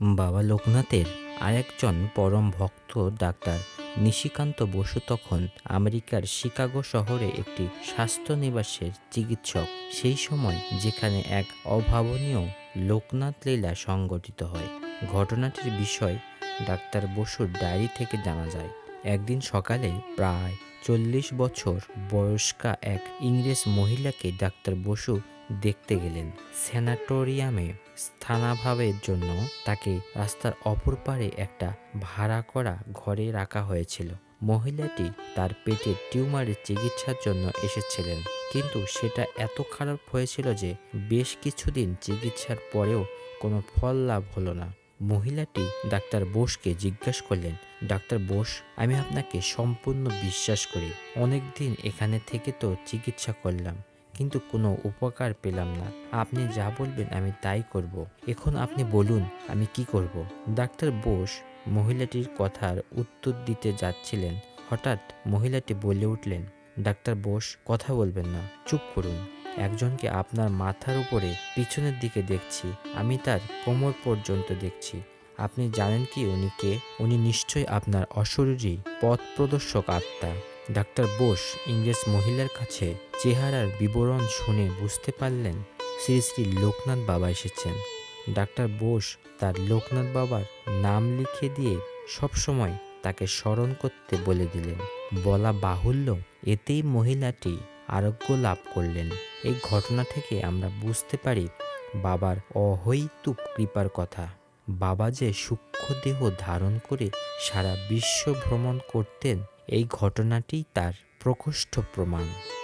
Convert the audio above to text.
বাবা লোকনাথের আরেকজন পরম ভক্ত ডাক্তার নিশিকান্ত বসু তখন আমেরিকার শিকাগো শহরে একটি স্বাস্থ্য নিবাসের চিকিৎসক। সেই সময় যেখানে এক অভাবনীয় লোকনাথ লীলা সংগঠিত হয়। ঘটনাটির বিষয় ডাক্তার বসুর ডায়েরি থেকে জানা যায়। একদিন সকালে প্রায় চল্লিশ বছর বয়স্কা এক ইংরেজ মহিলাকে ডাক্তার বসু দেখতে গেলেন। স্যানাটোরিয়ামে স্থানাভাবের জন্য তাকে রাস্তার অপর পারে একটা ভাড়া করা ঘরে রাখা হয়েছিল। মহিলাটি তার পেটের টিউমারের চিকিৎসার জন্য এসেছিলেন। কিন্তু সেটা এত খারাপ হয়েছিল যে বেশ কিছুদিন চিকিৎসার পরেও কোনো ফল লাভ হলো না। মহিলাটি ডাক্তার বোসকে জিজ্ঞাসা করলেন, ডাক্তার বোস, আমি আপনাকে সম্পূর্ণ বিশ্বাস করি। অনেক দিন এখানে থেকে তো চিকিৎসা করলাম। কিন্তু কোনো উপকার পেলাম না। আপনি যা বলবেন আমি তাই করব। এখন আপনি বলুন, আমি কি করব? ডাক্তার বোস মহিলাটির কথার উত্তর দিতে যাচ্ছিলেন। হঠাৎ মহিলাটি বলে উঠলেন, ডাক্তার বোস, কথা বলবেন না, চুপ করুন। একজনকে আপনার মাথার উপরে পিছনের দিকে দেখছি, আমি তার কোমর পর্যন্ত দেখছি। আপনি জানেন কি উনি কে? উনি নিশ্চয়ই আপনার অশরীরী পথ প্রদর্শক আত্মা। ডাক্তার বোস ইংরেজ মহিলার কাছে চেহারার বিবরণ শুনে বুঝতে পারলেন শ্রী শ্রী লোকনাথ বাবা এসেছেন। ডাক্তার বোস তার লোকনাথ বাবার নাম লিখে দিয়ে সবসময় তাকে স্মরণ করতে বলে দিলেন। বলা বাহুল্য, এতেই মহিলাটি আরোগ্য লাভ করলেন। এই ঘটনা থেকে আমরা বুঝতে পারি বাবার অহৈতুক কৃপার কথা। বাবা যে সূক্ষ্ম দেহ ধারণ করে সারা বিশ্ব ভ্রমণ করতেন এই ঘটনাটি তার প্রকোষ্ঠ প্রমাণ।